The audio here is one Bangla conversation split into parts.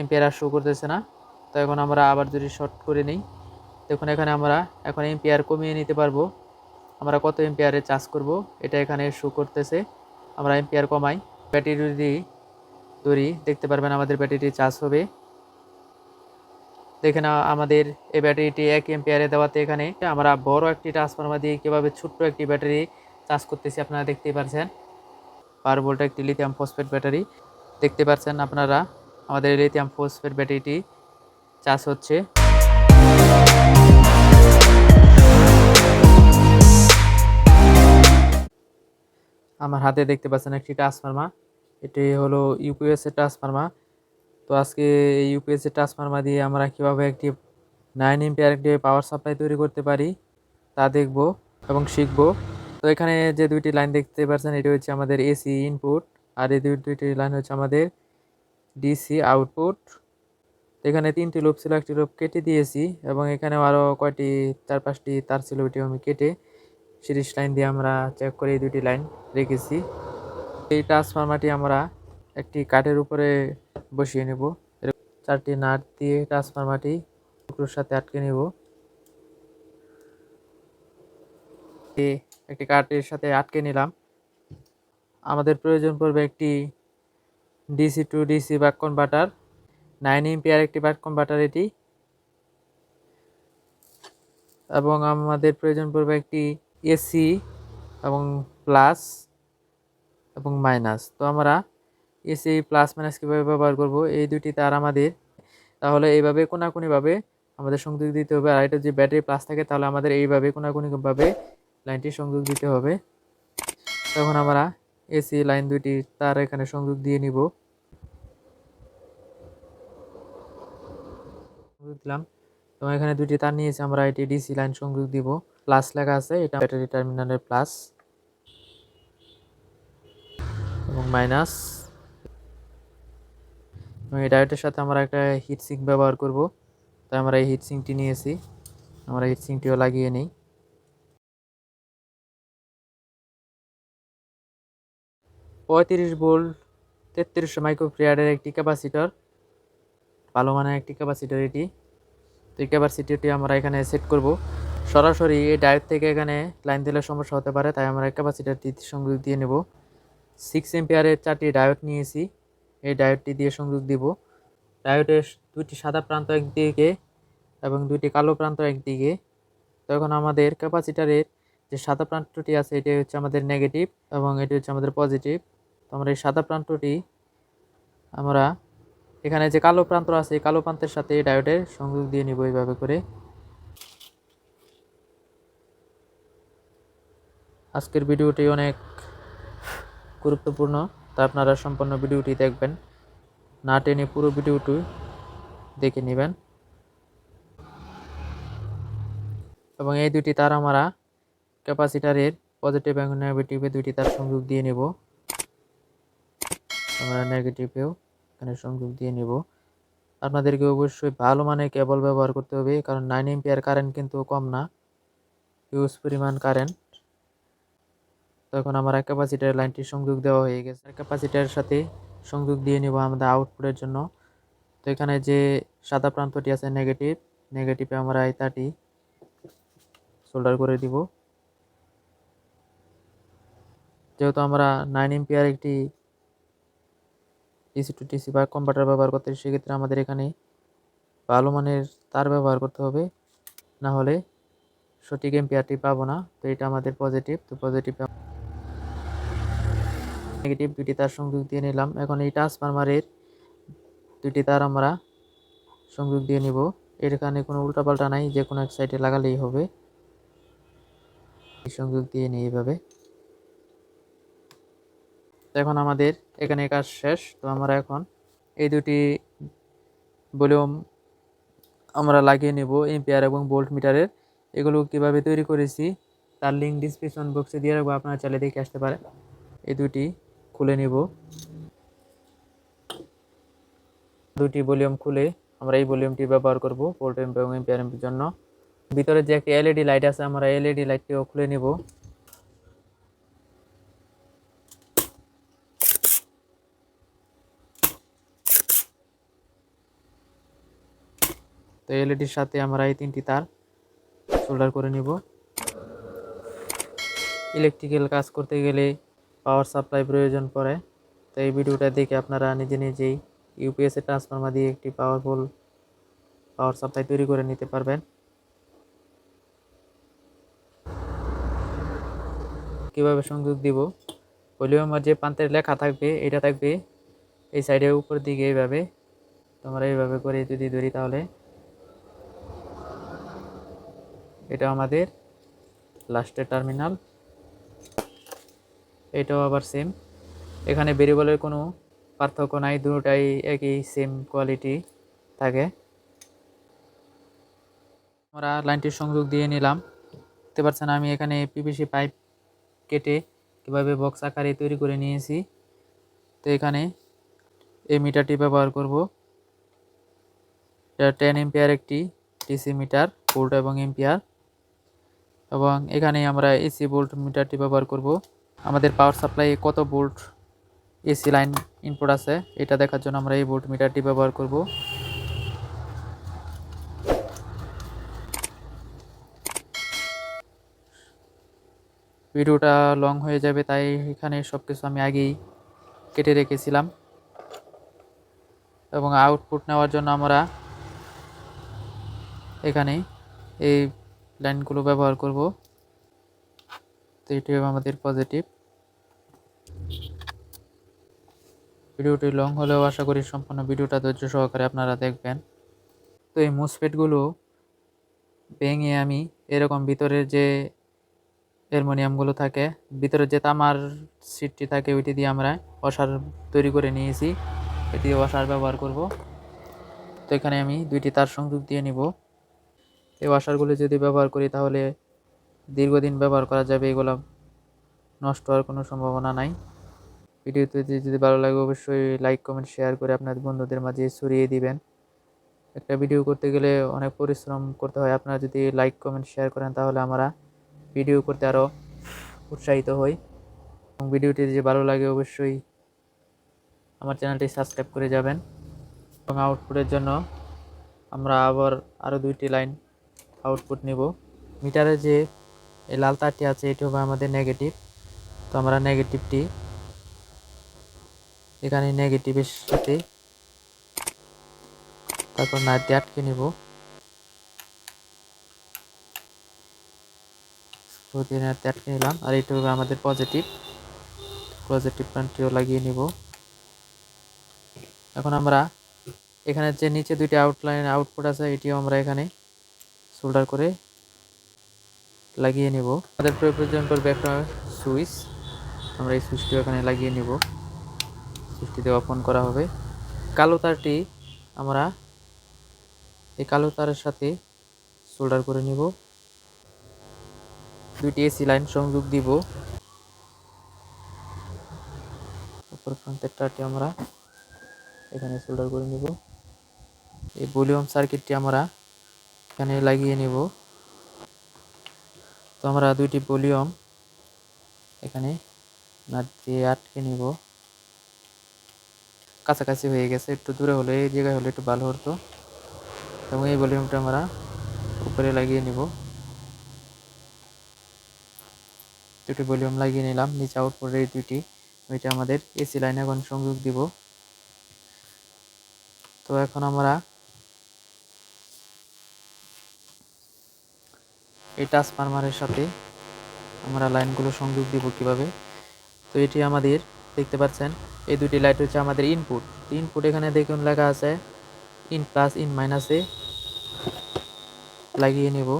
এম্পিয়ার আর শো করতেছে না। তো এখন আমরা আবার যদি শর্ট করে নিই, দেখুন এখানে আমরা এখন এম্পিয়ার কমিয়ে নিতে পারব। আমরা কত এম্পিয়ারে চার্জ করব, এটা এখানে শো করতেছে। আমরা এম্পিয়ার কমাই। ব্যাটারি যদি ধরি, দেখতে পারবেন আমাদের ব্যাটারিটি চার্জ হবে। দেখে না আমাদের এই ব্যাটারিটি এক এম্পিয়ারে দেওয়াতে এখানে আমরা বড় একটি ট্রান্সফর্মার দিয়ে কীভাবে ছোট্ট একটি ব্যাটারি চার্জ করতেছি আপনারা দেখতেই পারছেন। বারো ভোল্ট একটি লিথিয়াম ফসফেট ব্যাটারি। দেখতে পাচ্ছেন আপনারা আমাদের লিথিয়াম ফসফেট ব্যাটারিটি চার্জ হচ্ছে। আমার হাতে দেখতে পাচ্ছেন একটি ট্রান্সফর্মার এটি হলো ইউপিএস এর ট্রান্সফর্মার তো আজকে এই ইউপিএস এর ট্রান্সফর্মার দিয়ে আমরা কীভাবে একটি নাইন এম্পিয়ার একটি পাওয়ার সাপ্লাই তৈরি করতে পারি, তা দেখব এবং শিখব। তো এখানে যে দুইটি লাইন দেখতে পাচ্ছেন, এটি হচ্ছে আমাদের এসি ইনপুট আর এই দুই দুইটি লাইন হচ্ছে আমাদের ডিসি আউটপুট। এখানে তিনটি লুপ ছিল, একটি লুপ কেটে দিয়েছি এবং এখানে আরও কয়টি, চার পাঁচটি তার ছিল, ওইটি আমি কেটে সিরিজ লাইন দিয়ে আমরা চেক করে এই দুটি লাইন রেখেছি। এই ট্রান্সফরমারটি আমরা একটি কাঠের উপরে বসিয়ে নেব। চারটি নাট দিয়ে ট্রান্সফরমারটি টুকরোর সাথে আটকে নেব। একটি কাঠের সাথে আটকে নিলাম। আমাদের প্রয়োজন পড়বে একটি DC to DC buck converter nine ampere একটি বাক কনভার্টার এটি। এবং আমাদের প্রয়োজন পড়বে একটি এসি এবং প্লাস এবং মাইনাস। তো আমরা এসি, প্লাস, মাইনাস কীভাবে ব্যবহার করব? এই দুটি তার আমাদের। তাহলে এইভাবে কোনাকুনিভাবে আমাদের সংযোগ দিতে হবে। আর এটা যদি ব্যাটারি প্লাস থাকে, তাহলে আমাদের এইভাবে কোনাকুনিভাবে লাইনটি সংযোগ দিতে হবে। তখন আমরা এসি, লাইন দুটি তার এখানে সংযোগ দিয়ে নিব। দিলাম। এবং এখানে দুটি তার নিয়েছি, আমরা এটি ডিসি লাইন সংযোগ দিব। প্লাস লেখা আছে, এটা ব্যাটারি টার্মিনালের প্লাস। এবং মাইনাস। এবং এই ডায়োডের সাথে আমরা একটা হিট সিঙ্ক ব্যবহার করব। তাই আমরা এই হিট সিঙ্কটি নিয়েছি। আমরা হিট সিঙ্কটিও লাগিয়ে নিই। পঁয়ত্রিশ ভোল্ট তেত্রিশশো মাইক্রোফ্রিয়ারের একটি ক্যাপাসিটর, ভালো মানের একটি ক্যাপাসিটর এটি। তো এই ক্যাপাসিটিটি আমরা এখানে সেট করব। সরাসরি এই ডায়োড থেকে এখানে লাইন দিলে সমস্যা হতে পারে, তাই আমরা ক্যাপাসিটারটি সংযোগ দিয়ে নেব। সিক্স এম্পিয়ারের চারটি ডায়োড নিয়েছি, এই ডায়োডটি দিয়ে সংযোগ দিব। ডায়োডের দুটি সাদা প্রান্ত একদিকে এবং দুটি কালো প্রান্ত একদিকে। তখন আমাদের ক্যাপাসিটারের যে সাদা প্রান্তটি আছে, এটি হচ্ছে আমাদের নেগেটিভ এবং এটি হচ্ছে আমাদের পজিটিভ তো আমরা এই সাদা প্রান্তটি আমরা এখানে যে কালো প্রান্ত আছে, এই কালো প্রান্তের সাথে এই ডায়োডের সংযোগ দিয়ে নিব এইভাবে করে। আজকের ভিডিওটি অনেক গুরুত্বপূর্ণ, তা আপনারা সম্পূর্ণ ভিডিওটি দেখবেন। না টেনে পুরো ভিডিওটি দেখে নেবেন। এবং এই দুটি তার আমরা ক্যাপাসিটারের পজিটিভ এবং নেগেটিভে দুটি তার সংযোগ দিয়ে নেব। আমরা নেগেটিভেও এখানে সংযোগ দিয়ে নেব। আপনাদেরকে অবশ্যই ভালো মানের কেবল ব্যবহার করতে হবে, কারণ নাইন এম্পিয়ার কারেন্ট কিন্তু কম না হিউজ পরিমাণ কারেন্ট তখন আমার ক্যাপাসিটার লাইনটি সংযোগ দেওয়া হয়ে গেছে। ক্যাপাসিটারের সাথে সংযোগ দিয়ে নিব আমাদের আউটপুটের জন্য। তো এখানে যে সাদা প্রান্তটি আছে নেগেটিভ নেগেটিভে আমরা এই তারটি সোল্ডার করে দিব। যেহেতু আমরা নাইন এম্পিয়ার একটি ডিসি টু ডিসি বা কম্পিউটার ব্যবহার করতে সেক্ষেত্রে আমাদের এখানে ভালো মানের তার ব্যবহার করতে হবে। না হলে সঠিক এম্পিয়ারটি পাবো না। তো এটা আমাদের পজিটিভ তো পজিটিভ নেগেটিভ দুটি তার সংযোগ দিয়ে নিলাম। এখন এই ট্রান্সফরমারের দুটি তার আমরা সংযোগ দিয়ে নিব। এর কারণে কোনো উল্টাপাল্টা নাই, যে কোনো এক সাইডে লাগালেই হবে। সংযোগ দিয়ে নিই এইভাবে এখন আমাদের এখানে কাজ শেষ। তো আমরা এখন এই দুটি ভলিউম আমরা লাগিয়ে নেব এম্পিয়ার এবং বোল্ট মিটারের। এগুলো কীভাবে তৈরি করেছি তার লিঙ্ক ডিসক্রিপশন বক্সে দিয়ে রাখব, আপনারা চাইলে দেখে আসতে পারেন। এই দুটি খুলে নেব। দুটি ভলিউম খুলে আমরা এই ভলিউমটি ব্যবহার করব ভোল্ট এবং এম্পিয়ার এম্পের জন্য। ভিতরে যে একটি এলইডি লাইট আছে, আমরা এলইডি লাইটটিও খুলে নেব। এলইডির সাথে আমরা এই তিনটি তার সোল্ডার করে নিব। ইলেকট্রিক্যাল কাজ করতে গেলে পাওয়ার সাপ্লাই প্রয়োজন পড়ে। তো এই ভিডিওটা দেখে আপনারা নিজে নিজেই ইউপিএসের ট্রান্সফর্মার দিয়ে একটি পাওয়ারফুল পাওয়ার সাপ্লাই তৈরি করে নিতে পারবেন। কীভাবে সংযোগ দিব? ভলিউমের যে প্রান্তের লেখা থাকবে, এটা থাকবে এই সাইডের উপর দিকে এইভাবে। তোমরা এইভাবে করে যদি ধরি তাহলে এটা আমাদের লাস্টের টার্মিনাল এটাও আবার সেম এখানে ভেরিয়েবলের কোনো পার্থক্য নাই দুটোটাই একই সেম কোয়ালিটি থাকে। আমরা লাইনটির সংযোগ দিয়ে নিলাম। দেখতে পাচ্ছেন আমি এখানে পিভিসি পাইপ কেটে কীভাবে বক্স আকারে তৈরি করে নিয়েছি। তো এখানে এই মিটারটি ব্যবহার করব। এটা টেন এম্পিয়ার একটি ডিসি মিটার ভোল্ট এবং এম্পিয়ার এবং এখানে আমরা এসি বোল্ট মিটারটি ব্যবহার করব। আমাদের পাওয়ার সাপ্লাই কত বোল্ট এসি লাইন ইনপুট আছে, এটা দেখার জন্য আমরা এই ভোল্ট মিটারটি ব্যবহার করব। ভিডিওটা লং হয়ে যাবে, তাই এখানে সব কিছু আমি আগেই কেটে রেখেছিলাম। এবং আউটপুট নেওয়ার জন্য আমরা এখানে এই লাইনগুলো ব্যবহার করব। তো এটি আমাদের পজিটিভ ভিডিওটি লং হলেও আশা করি সম্পূর্ণ ভিডিওটা ধৈর্য সহকারে আপনারা দেখবেন। তো এই মুসফেটগুলো ভেঙে আমি এরকম ভিতরের যে অ্যালমোনিয়ামগুলো থাকে ভিতরে যে তামার সিটটি থাকে, ওইটি দিয়ে আমরা ওয়াশার তৈরি করে নিয়েছি। এটি ওয়াশার ব্যবহার করব। তো এখানে আমি দুইটি তার সংযোগ দিয়ে নিব। এই ওয়াশারগুলো যদি ব্যবহার করি তাহলে দীর্ঘদিন ব্যবহার করা যাবে এগুলো। নষ্ট হওয়ার কোনো সম্ভাবনা নাই। ভিডিওতে যদি ভালো লাগে অবশ্যই লাইক কমেন্ট শেয়ার করে আপনার বন্ধুদের মাঝে ছড়িয়ে দিবেন। একটা ভিডিও করতে গেলে অনেক পরিশ্রম করতে হয়। আপনারা যদি লাইক কমেন্ট শেয়ার করেন তাহলে আমরা ভিডিও করতে আরও উৎসাহিত হই। এবং ভিডিওটি যদি ভালো লাগে অবশ্যই আমার চ্যানেলটি সাবস্ক্রাইব করে যাবেন। এবং আউটপুটের জন্য আমরা আবার আরও দুইটি লাইন আউটপুট নিব। মিটারে যে এই লাল তারটি আছে, এটি হবে আমাদের নেগেটিভ তো আমরা নেগেটিভটি এখানে নেগেটিভের সাথে তারপর নাইট আটকে নিব। প্রতিদিনের আটকে নিলাম, আর এটা হবে আমাদের পজিটিভ পজিটিভ প্যান্টটিও লাগিয়ে নিব। এখন আমরা এখানে যে নিচে দুইটি আউটলাইন আউটপুট আছে, এটিও আমরা এখানে সোল্ডার করে লাগিয়ে নিব। আমাদের প্রয়োজন করবে একটা সুইচ আমরা এই সুইচটিও এখানে লাগিয়ে নিব। সুইচটিতে ওপেন করা হবে। কালো তারটি আমরা এই কালো তারের সাথে সোল্ডার করে নিব। দুইটি এসি লাইন সংযোগ দিব। উপর ফ্রন্টের তারটি আমরা এখানে সোল্ডার করে নিব। এই ভলিউম সার্কিটটি আমরা এখানে লাগিয়ে নিব। তো আমরা দুইটি ভলিউম এখানে নাট দিয়ে আটকে নিব। কাছাকাছি হয়ে গেছে, একটু দূরে হলে, এই জায়গায় হলে একটু ভালো হতো। এবং এই ভলিউমটা আমরা উপরে লাগিয়ে নিব। দুটি ভলিউম লাগিয়ে নিলাম, নিচে আউটপুটের এই দুইটি। ওইটা আমাদের এসি লাইনে এখন সংযোগ দিব। তো এখন আমরা এই ট্রান্সফরমারের সাথে আমরা লাইনগুলো সংযোগ দিব কীভাবে? তো এটি আমাদের, দেখতে পাচ্ছেন, এই দুটি লাইট হচ্ছে আমাদের ইনপুট ইনপুট এখানে দেখুন লেখা আছে ইন প্লাস ইন মাইনাসে লাগিয়ে নেব।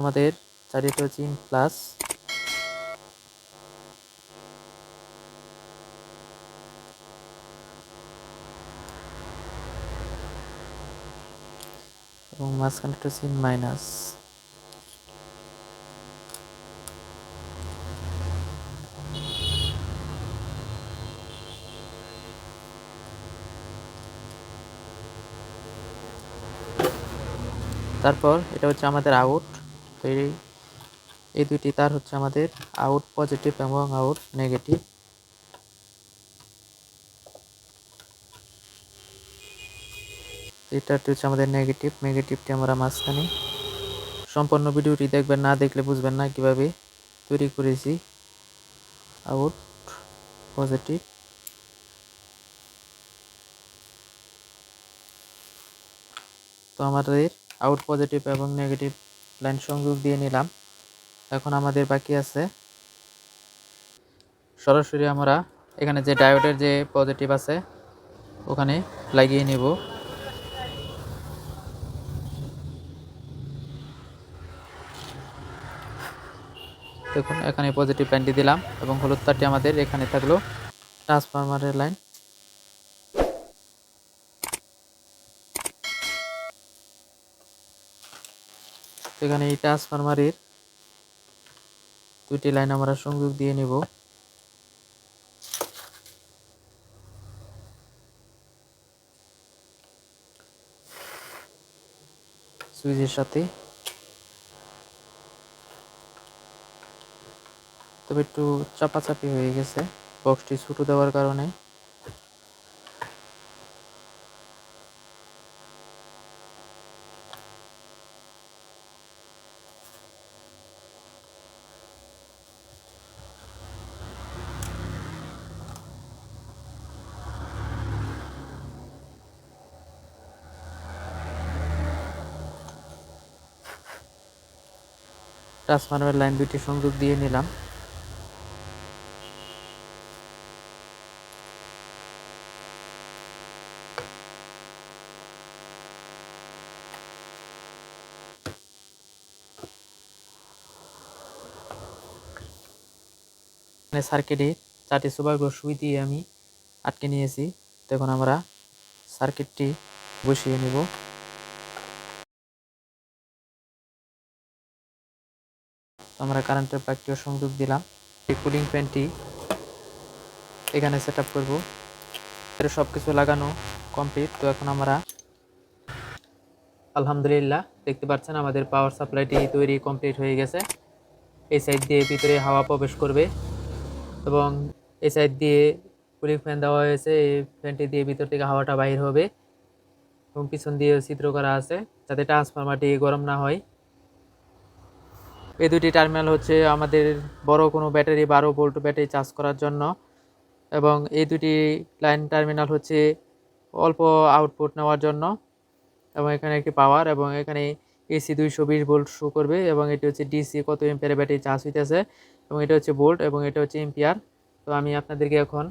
আমাদের চারিটা হচ্ছে ইন প্লাস এবং মাঝখানটা হচ্ছে ইন মাইনাস। তারপর এটা হচ্ছে আমাদের আউট তো এই এই দুইটি তার হচ্ছে আমাদের আউট পজিটিভ এবং আউট নেগেটিভ এটা হচ্ছে আমাদের নেগেটিভ নেগেটিভটি আমরা মাঝখানে। সম্পূর্ণ ভিডিওটি দেখবেন, না দেখলে বুঝবেন না কীভাবে তৈরি করেছি। আউট পজিটিভ তো আমাদের আউট পজিটিভ এবং নেগেটিভ লাইন সংযোগ দিয়ে নিলাম। এখন আমাদের বাকি আছে। সরাসরি আমরা এখানে যে ডায়োডের যে পজিটিভ আছে, ওখানে লাগিয়ে নেব। দেখুন, এখানে পজিটিভ লাইনটি দিলাম এবং হলুদ তারটি আমাদের এখানে থাকল ট্রান্সফরমারের লাইন এখানে এই ট্রান্সফরমারের দুইটি লাইন আমরা সংযোগ দিয়ে নিব। সুইচের সাথে তবে একটু চাপাচাপি হয়ে গেছে। বক্সটি ছোটো দেওয়ার কারণে। ট্রান্সফরমার লাইন দুইটি সংযোগ দিয়ে নিলাম। সার্কিটে চারটি সুপার সুই দিয়ে আমি আটকে নিয়েছি। তখন আমরা সার্কিটটি বসিয়ে নেব। আমরা কারেন্টের প্লাগটিও সংযোগ দিলাম। এই কুলিং ফ্যানটি এখানে সেট আপ করব। সব কিছু লাগানো কমপ্লিট তো এখন আমরা আলহামদুলিল্লাহ দেখতে পাচ্ছেন আমাদের পাওয়ার সাপ্লাইটি তৈরি কমপ্লিট হয়ে গেছে। এই সাইড দিয়ে ভিতরে হাওয়া প্রবেশ করবে। এবং এই সাইড দিয়ে কুলিং ফ্যান দেওয়া হয়েছে, এই ফ্যানটি দিয়ে ভিতর থেকে হাওয়াটা বাইর হবে এবং পিছন দিয়ে চিত্র করা আছে যাতে ট্রান্সফরমারটি গরম না হয়। এই দুটি টার্মিনাল হচ্ছে আমাদের বড় কোনো ব্যাটারি বারো ভোল্ট ব্যাটারি চার্জ করার জন্য এবং এই দুটি লাইন টার্মিনাল হচ্ছে অল্প আউটপুট নেওয়ার জন্য এবং এখানে একটি পাওয়ার এবং এখানে এসি দুইশো বিশ ভোল্ট শো করবে এবং এটি হচ্ছে ডিসি কত এম্পিয়ার ব্যাটারি চার্জ হইতেছে এবং এটা হচ্ছে ভোল্ট এবং এটা হচ্ছে এম্পিয়ার। তো আমি আপনাদেরকে এখন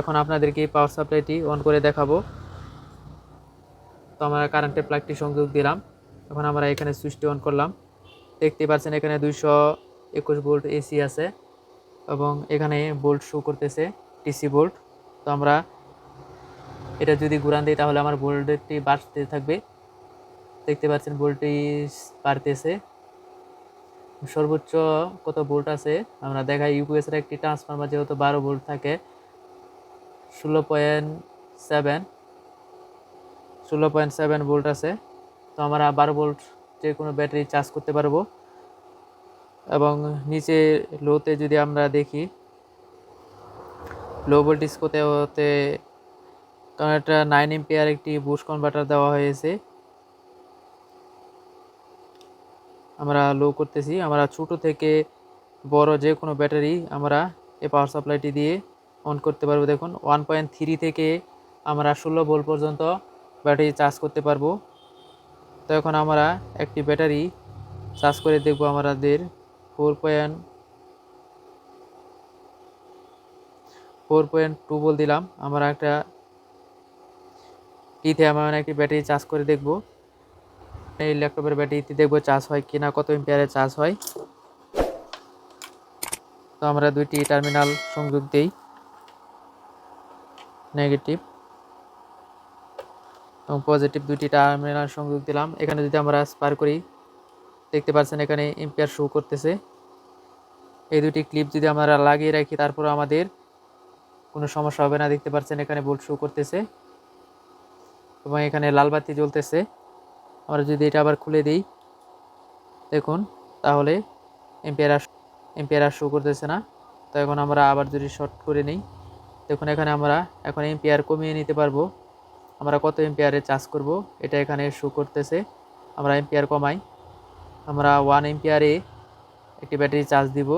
এখন আপনাদেরকে পাওয়ার সাপ্লাইটি অন করে দেখাবো। তো আমরা কারেন্টের প্লাগটি সংযোগ দিলাম। এখন আমরা এখানে সুইচটি অন করলাম। দেখতে পাচ্ছেন এখানে দুইশো একুশ ভোল্ট এসি আছে এবং এখানে বোল্ট শো করতেছে টিসি বোল্ট তো আমরা এটা যদি ঘুরান দিই তাহলে আমার বোল্টটি বাড়তে থাকবে। দেখতে পাচ্ছেন বোল্টটি বাড়তেছে। সর্বোচ্চ কত বোল্ট আছে? আমরা দেখাই, ইউপিএসের একটি ট্রান্সফরমার যেহেতু বারো ভোল্ট থাকে, ষোলো পয়েন্ট সেভেন, ষোলো পয়েন্ট সেভেন ভোল্ট আছে। তো আমরা বারো ভোল্ট যে কোনো ব্যাটারি চার্জ করতে পারব। এবং নিচে লোতে যদি আমরা দেখি, লো ভোল্টেজ কোথায় হতে কারণ একটা নাইন এম্পিয়ার একটি বুস্ট কনভার্টার দেওয়া হয়েছে। আমরা লো করতেছি। আমরা ছোট থেকে বড় যে কোনো ব্যাটারি আমরা এই পাওয়ার সাপ্লাইটি দিয়ে অন করতে পারব। দেখুন ওয়ান পয়েন্ট থ্রি থেকে আমরা ষোলো ভোল্ট পর্যন্ত ব্যাটারি চার্জ করতে পারব। তো এখন আমরা একটি ব্যাটারি চার্জ করে দেখব আমাদের four point four point two বল দিলাম। আমরা একটা লিথিয়াম আয়ন একটি ব্যাটারি চার্জ করে দেখব। এই ল্যাপটপের ব্যাটারিতে দেখব চার্জ হয় কিনা, কত এম্পিয়ারে চার্জ হয়। তো আমরা দুইটি টার্মিনাল সংযোগ দেই। নেগেটিভ এবং পজিটিভ দুইটি টার্মিনাল সংযোগ দিলাম। এখানে যদি আমরা স্পার করি, দেখতে পাচ্ছেন এখানে এম্পিয়ার শো করতেছে। এই দুটি ক্লিপ যদি আমরা লাগিয়ে রাখি তারপর আমাদের কোনো সমস্যা হবে না। দেখতে পাচ্ছেন এখানে বোল্ট শো করতেছে। এবং এখানে লাল বাতি জ্বলতেছে। আমরা যদি এটা আবার খুলে দিই, দেখুন, তাহলে এম্পিয়ার এম্পিয়ার শো করতেছে না। তো এখন আমরা আবার যদি শর্ট করে নিই, দেখুন এখানে আমরা এখন এম্পিয়ার কমিয়ে নিতে পারব। আমরা কত এম্পিয়ারে চার্জ করব, এটা এখানে শো করতেছে। আমরা এম্পিয়ার কমাই। আমরা ওয়ান এম্পিয়ারে একটি ব্যাটারি চার্জ দিব।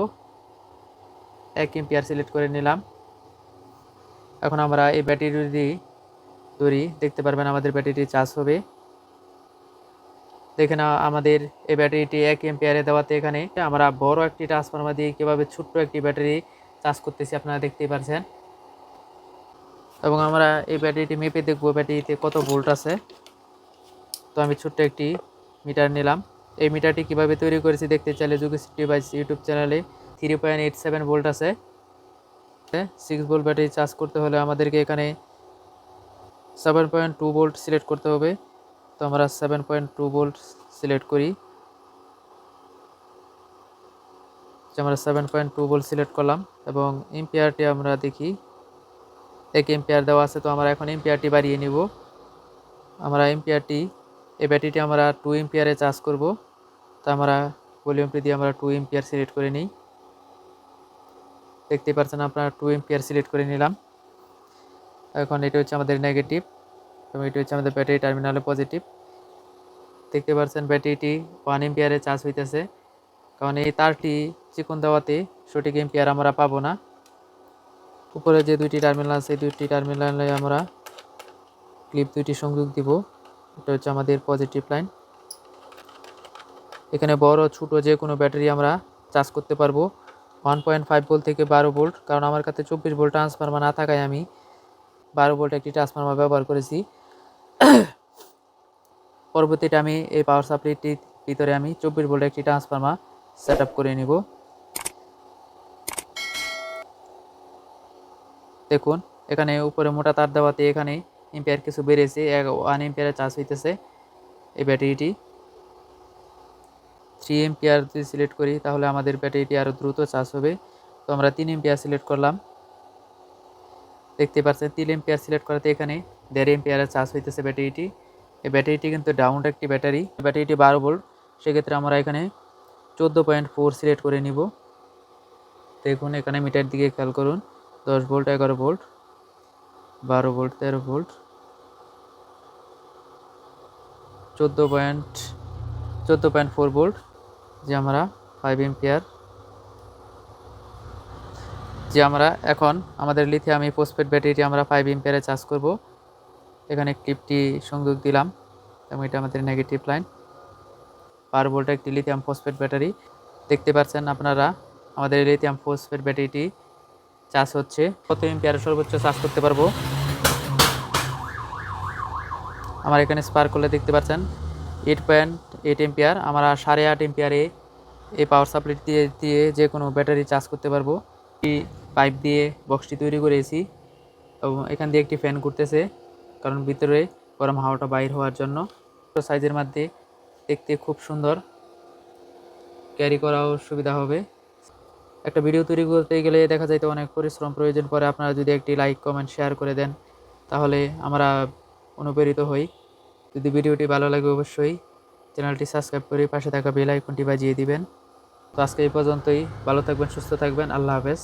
এক এম্পিয়ার সিলেক্ট করে নিলাম। এখন আমরা এই ব্যাটারি যদি ধরি দেখতে পারবেন আমাদের ব্যাটারিটি চার্জ হবে। দেখে না আমাদের এই ব্যাটারিটি এক এম্পিয়ারে দেওয়াতে এখানে আমরা বড় একটি ট্রান্সফর্মার দিয়ে কীভাবে ছোট্ট একটি ব্যাটারি চার্জ করতেছি আপনারা দেখতেই পারছেন। এবং আমরা এই ব্যাটারিটি মেপে দেখব ব্যাটারিতে কত ভোল্ট আছে। তো আমি ছোট্ট একটি মিটার নিলাম। এই মিটারটি কীভাবে তৈরি করেছি দেখতে চাইলে যুগেশ ডিভাইস ইউটিউব চ্যানেলে three point eight seven volt আছে। সিক্স ভোল্ট ব্যাটারি চার্জ করতে হলে আমাদেরকে এখানে seven point two volt select করতে হবে। তো আমরা seven point two volt select করি। আমরা seven point two volt select করলাম এবং এম্পিয়ারটি আমরা দেখি। এক এম্পিয়ার দেওয়া আছে, তো আমরা এখন এম্পিয়ারটি বাড়িয়ে নিব। আমরা এম্পিয়ারটি এই ব্যাটারিটি আমরা টু এম্পিয়ারে চার্জ করব। তো আমরা ভলিউমটি দিয়ে আমরা টু এম্পিয়ার সিলেক্ট করে নিই। দেখতে পাচ্ছেন আপনারা টু এম্পিয়ার সিলেক্ট করে নিলাম। এখন এটা হচ্ছে আমাদের নেগেটিভ এবং এটা হচ্ছে আমাদের ব্যাটারি টার্মিনালে পজিটিভ দেখতে পাচ্ছেন ব্যাটারিটি ওয়ান এম্পিয়ারে চার্জ হইতেছে। কারণ এই তারটি চিকন দেওয়াতে সঠিক এম্পিয়ার আমরা পাবো না। উপরে যে দুইটি টার্মিনাল আছে দুইটি টার্মিনালে আমরা ক্লিপ দুইটি সংযোগ দিব। এটা হচ্ছে আমাদের পজিটিভ লাইন এখানে বড়, ছোট যে কোনো ব্যাটারি আমরা চার্জ করতে পারব। ওয়ান পয়েন্ট ফাইভ ভোল্ট থেকে বারো ভোল্ট কারণ আমার কাছে চব্বিশ ভোল্ট ট্রান্সফার্মার না থাকায় আমি বারো ভোল্ট একটি ট্রান্সফার্মার ব্যবহার করেছি। পরবর্তীতে আমি এই পাওয়ার সাপ্লাইটির ভিতরে আমি চব্বিশ ভোল্ট একটি ট্রান্সফর্মার সেট করে নিব। দেখুন, এখানে উপরে মোটা তার দেওয়াতে এখানে এম্পিয়ার কিছু বেড়েছে, এক ওয়ান এম্পিয়ারে চার্জ হইতেছে এই ব্যাটারিটি থ্রি এম্পিয়ার যদি সিলেক্ট করি, তাহলে আমাদের ব্যাটারিটি আরও দ্রুত চার্জ হবে। তো আমরা তিন এম্পিয়ার সিলেক্ট করলাম। দেখতে পাচ্ছেন তিন এম্পিয়ার সিলেক্ট করাতে এখানে দেড় এম্পিয়ারে চার্জ হইতেছে ব্যাটারিটি এই ব্যাটারিটি কিন্তু ডাউন একটি ব্যাটারি ব্যাটারিটি বারো ভোল্ট সেক্ষেত্রে আমরা এখানে চোদ্দ পয়েন্ট ফোর সিলেক্ট করে নিব। দেখুন, এখানে মিটার দিকে খেয়াল করুন। দশ ভোল্ট এগারো ভোল্ট বারো ভোল্ট তেরো ভোল্ট চোদ্দ পয়েন্ট চোদ্দ পয়েন্ট ফোর ভোল্ট যে আমরা ফাইভ এম্পিয়ার যে আমরা এখন আমাদের লিথিয়াম ফসফেট ব্যাটারিটি আমরা ফাইভ এম্পিয়ারে চার্জ করব। এখানে ক্লিপটি সংযোগ দিলাম এবং এটা আমাদের নেগেটিভ লাইন পার ভোল্ট একটি লিথিয়াম ফসফেট ব্যাটারি দেখতে পাচ্ছেন আপনারা আমাদের লিথিয়াম ফসফেট ব্যাটারিটি চার্জ হচ্ছে। কত এম্পিয়ারে সর্বোচ্চ চার্জ করতে পারব? আমার এখানে স্পার্ক করলে দেখতে পাচ্ছেন এইট পয়েন্ট এইট এম্পিয়ার আমরা সাড়ে আট এম্পিয়ারে এই পাওয়ার সাপ্লাই দিয়ে দিয়ে যে কোনো ব্যাটারি চার্জ করতে পারব। পাইপ দিয়ে বক্সটি তৈরি করেছি এবং এখান দিয়ে একটি ফ্যান ঘুরতেছে, কারণ ভিতরে গরম হাওয়াটা বাইর হওয়ার জন্য। ছোটো সাইজের মধ্যে দেখতে খুব সুন্দর। ক্যারি করাও সুবিধা হবে। একটা ভিডিও তৈরি করতে গেলে দেখা যাইতে অনেক পরিশ্রম প্রয়োজন পরে আপনারা যদি একটি লাইক, কমেন্ট, শেয়ার করে দেন, তাহলে আমরা অনুপ্রেরিত হই। যদি ভিডিওটি ভালো লাগে অবশ্যই চ্যানেলটি সাবস্ক্রাইব করে পাশে থাকা বেল আইকনটি বাজিয়ে দিবেন। তো আজকে এই পর্যন্তই। ভালো থাকবেন, সুস্থ থাকবেন। আল্লাহ হাফেজ।